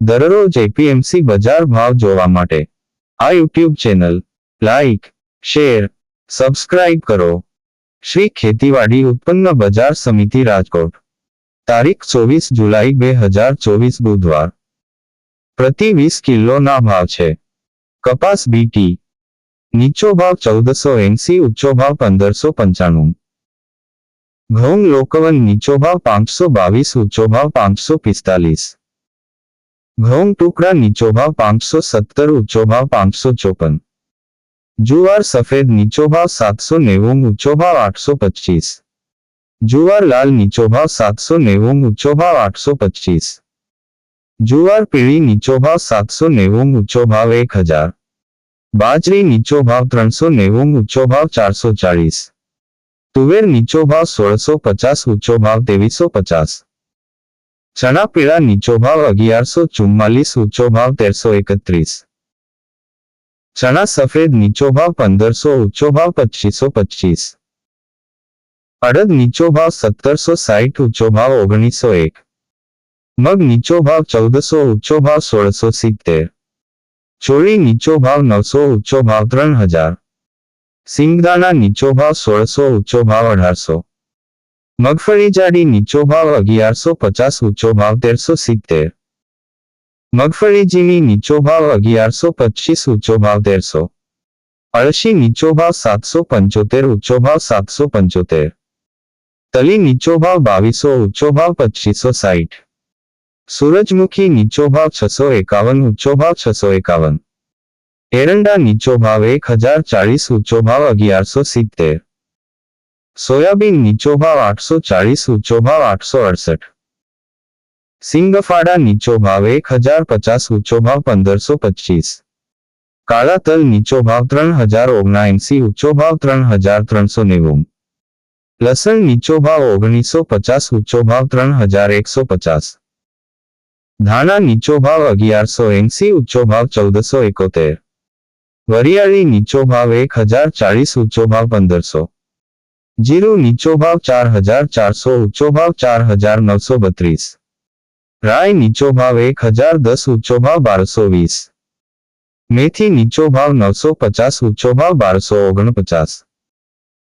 દરરોજ એપીએમસી બજાર ભાવ જોવા માટે આ YouTube channel like share subscribe કરો. શ્રી ખેતીવાડી ઉત્પન્ન બજાર સમિતિ રાજકોટ. તારીખ ચોવીસ જુલાઈ બે હજાર ચોવીસ બુધવાર. પ્રતિ વીસ કિલોના ભાવ છે. કપાસ બીટી નીચો ભાવ ચૌદસો એંસી, ઊંચો ભાવ પંદરસો પંચાણું. ઘઉં લોકવન નીચો ભાવ પાંચસો બાવીસ, ઊંચો ભાવ પાંચસો પિસ્તાલીસ. ઘઉં ટુકડા નીચો ભાવ પાંચસો સત્તર ઊંચો ભાવ પાંચસો ચોપન જુવાર સફેદ નીચો ભાવ સાતસો નેવું ઊંચો ભાવ આઠસો પચીસ જુવાર લાલ નીચો ભાવ સાતસો નેવું ઊંચો ભાવ આઠસો પચીસ જુવાર પીળી નીચો ભાવ સાતસો નેવું ઊંચો ભાવ એક હજાર બાજરી નીચો ભાવ ત્રણસો નેવું ઊંચો ભાવ ચારસો ચાળીસ તુવેર નીચો ભાવ સોળસો પચાસ ઊંચો ભાવ ત્રેવીસો પચાસ ચણા પીળા નીચો ભાવ અગિયારસો ચુમ્માલીસ ઊંચો ભાવ તેરસો એકત્રીસ ચણા સફેદ નીચો ભાવ પંદરસો ઊંચો ભાવ પચીસો પચીસ અડદ નીચો ભાવ સત્તરસો સાઠ ઊંચો ભાવ ઓગણીસો એક મગ નીચો ભાવ ચૌદસો ઊંચો ભાવ સોળસો સિત્તેર ચોળી નીચો ભાવ નવસો ઊંચો ભાવ ત્રણ હજાર સિંગદાણા નીચો ભાવ સોળસો ઊંચો ભાવ અઢારસો મગફળી જાડી નીચો ભાવ અગિયારસો પચાસ ઊંચો ભાવ તેરસો સિત્તેર મગફળી ઝીણી નીચો ભાવ અગિયારસો પચીસ ઊંચો ભાવ તેરસો અળશી નીચો ભાવ સાતસો પંચોતેર ઊંચો ભાવ સાતસો પંચોતેર તલી નીચો ભાવ બાવીસો ઊંચો ભાવ પચીસો સાઠ સૂરજમુખી નીચો ભાવ છસો એકાવન ઊંચો ભાવ છસો એકાવન એરંડા નીચો ભાવ એક હજાર ચાળીસ ઊંચો ભાવ અગિયારસો સિત્તેર સોયાબીન નીચો ભાવ આઠસો ચાળીસ ઊંચો ભાવ આઠસો અડસઠ સિંગફાડા નીચો ભાવ એક હજાર પચાસ ઊંચો ભાવ પંદરસો પચીસ કાળા તલ નીચો ભાવ ત્રણ હજાર ઓગણએંસી ઊંચો ભાવ ત્રણ હજાર ત્રણસો નેવું લસણ નીચો ભાવ ઓગણીસો પચાસ ઊંચો ભાવ ત્રણ હજાર એકસો પચાસ ધાણા નીચો ભાવ અગિયારસો એંસી ઊંચો ભાવ ચૌદસો એકોતેર વરિયાળી નીચો ભાવ એક હજાર ચાળીસ ઊંચો ભાવ પંદરસો જીરું નીચો ભાવ ચાર હજાર ચારસો ઊંચો ભાવ ચાર હજાર નવસો બત્રીસ રાય નીચો ભાવ એક હજાર દસ ઊંચો ભાવ બારસો વીસ મેથી નીચો ભાવ નવસો પચાસ ઊંચો ભાવ બારસો ઓગણપચાસ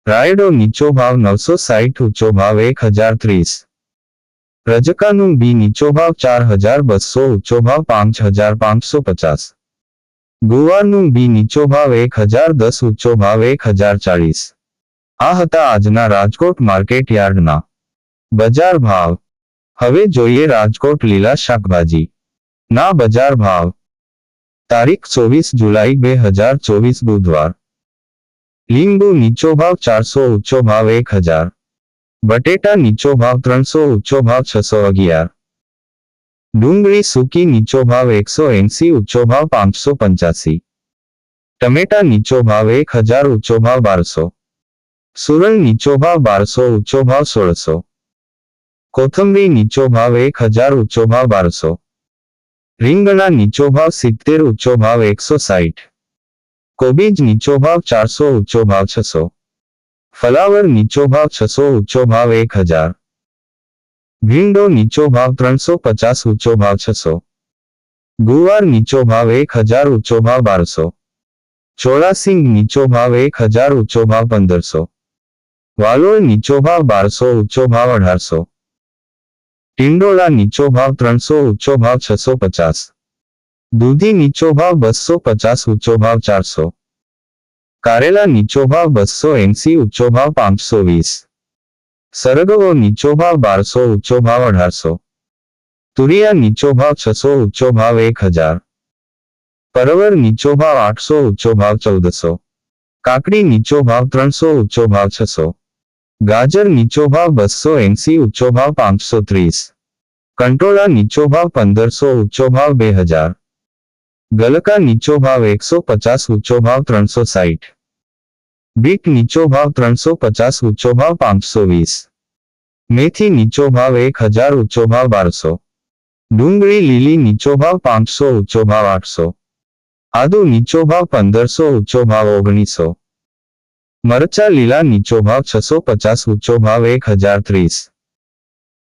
રાયડો નીચો ભાવ નવસો સાઠ ઊંચો ભાવ એક હજાર ત્રીસ રજકાનું બી નીચો ભાવ ચાર હજાર બસો ઊંચો ભાવ પાંચ હજાર પાંચસો પચાસ ગુવારનું બી નીચો ભાવ એક હજાર દસ ઊંચો ભાવ એક હજાર ચાળીસ આ હતા આજના રાજકોટ માર્કેટ યાર્ડના બજાર ભાવ હવે જોઈએ રાજકોટ લીલા શાકભાજી ના બજાર ભાવ તારીખ ચોવીસ જુલાઈ બે હજાર ચોવીસ બુધવાર લીંબુ નીચો ભાવ ચારસો ઊંચો ભાવ એક હજાર બટેટા નીચો ભાવ ત્રણસો ઊંચો ભાવ છસો અગિયાર ડુંગળી સૂકી નીચો ભાવ એકસો એંસી ઊંચો ભાવ પાંચસો પંચ્યાસી ટમેટા નીચો ભાવ એક હજાર ઊંચો ભાવ બારસો સુરણ નીચો ભાવ બારસો ઊંચો ભાવ સોળસો કોથમરી નીચો ભાવ એક હજાર ઊંચો ભાવ બારસો રીંગણા નીચો ભાવ સિત્તેર ઊંચો ભાવ એકસો સાઠ કોબીજ નીચો ભાવ ચારસો ઊંચો ભાવ છસો ફલાવર નીચો ભાવ છસો ઊંચો ભાવ એક હજાર ભીંડો નીચો ભાવ ત્રણસો પચાસ ઊંચો ભાવ છસો ગુવાર નીચો ભાવ એક હજાર ઊંચો ભાવ બારસો ચોળાસિંગ નીચો ભાવ એક હજાર ઊંચો ભાવ પંદરસો વાલોળ નીચો ભાવ બારસો, ઊંચો ભાવ અઢારસો. ટિંડોળા નીચો ભાવ ત્રણસો, ઊંચો ભાવ છસો પચાસ. દૂધી નીચો ભાવ બસો પચાસ, ઊંચો ભાવ ચારસો. કારેલા નીચો ભાવ બસો એંસી, ઊંચો ભાવ પાંચસો વીસ. સરગવો નીચો ભાવ બારસો, ઊંચો ભાવ અઢારસો. તુરિયા નીચો ભાવ છસો, ઊંચો ભાવ એક હજાર. પરવર નીચો ભાવ આઠસો, ઊંચો ભાવ ચૌદસો. કાકડી નીચો ભાવ ત્રણસો, ઊંચો ભાવ છસો. ગાજર નીચો ભાવ બસો એંસી ઊંચો ભાવ પાંચસો ત્રીસ કંટોળા નીચો ભાવ પંદરસો ઊંચો ભાવ બે હજાર ગલકા નીચો ભાવ એકસો પચાસ ઊંચો ભાવ ત્રણસો સાઠ બીટ નીચો ભાવ ત્રણસો પચાસ ઊંચો ભાવ પાંચસો વીસ મેથી નીચો ભાવ એક હજાર ઊંચો ભાવ બારસો ડુંગળી લીલી નીચો ભાવ પાંચસો ઊંચો ભાવ આઠસો આદુ નીચો ભાવ પંદરસો ઊંચો ભાવ ઓગણીસો મરચા લીલા નીચો ભાવ છસો પચાસ ઊંચો ભાવ એક હજાર ત્રીસ.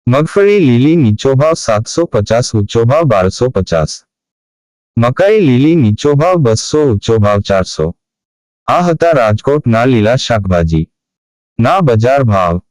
મગફળી લીલી નીચો ભાવ સાતસો પચાસ ઊંચો ભાવ બારસો પચાસ. મકાઈ લીલી નીચો ભાવ બસો ઊંચો ભાવ ચારસો. આ હતા રાજકોટના લીલા શાકભાજી. ના બજાર ભાવ.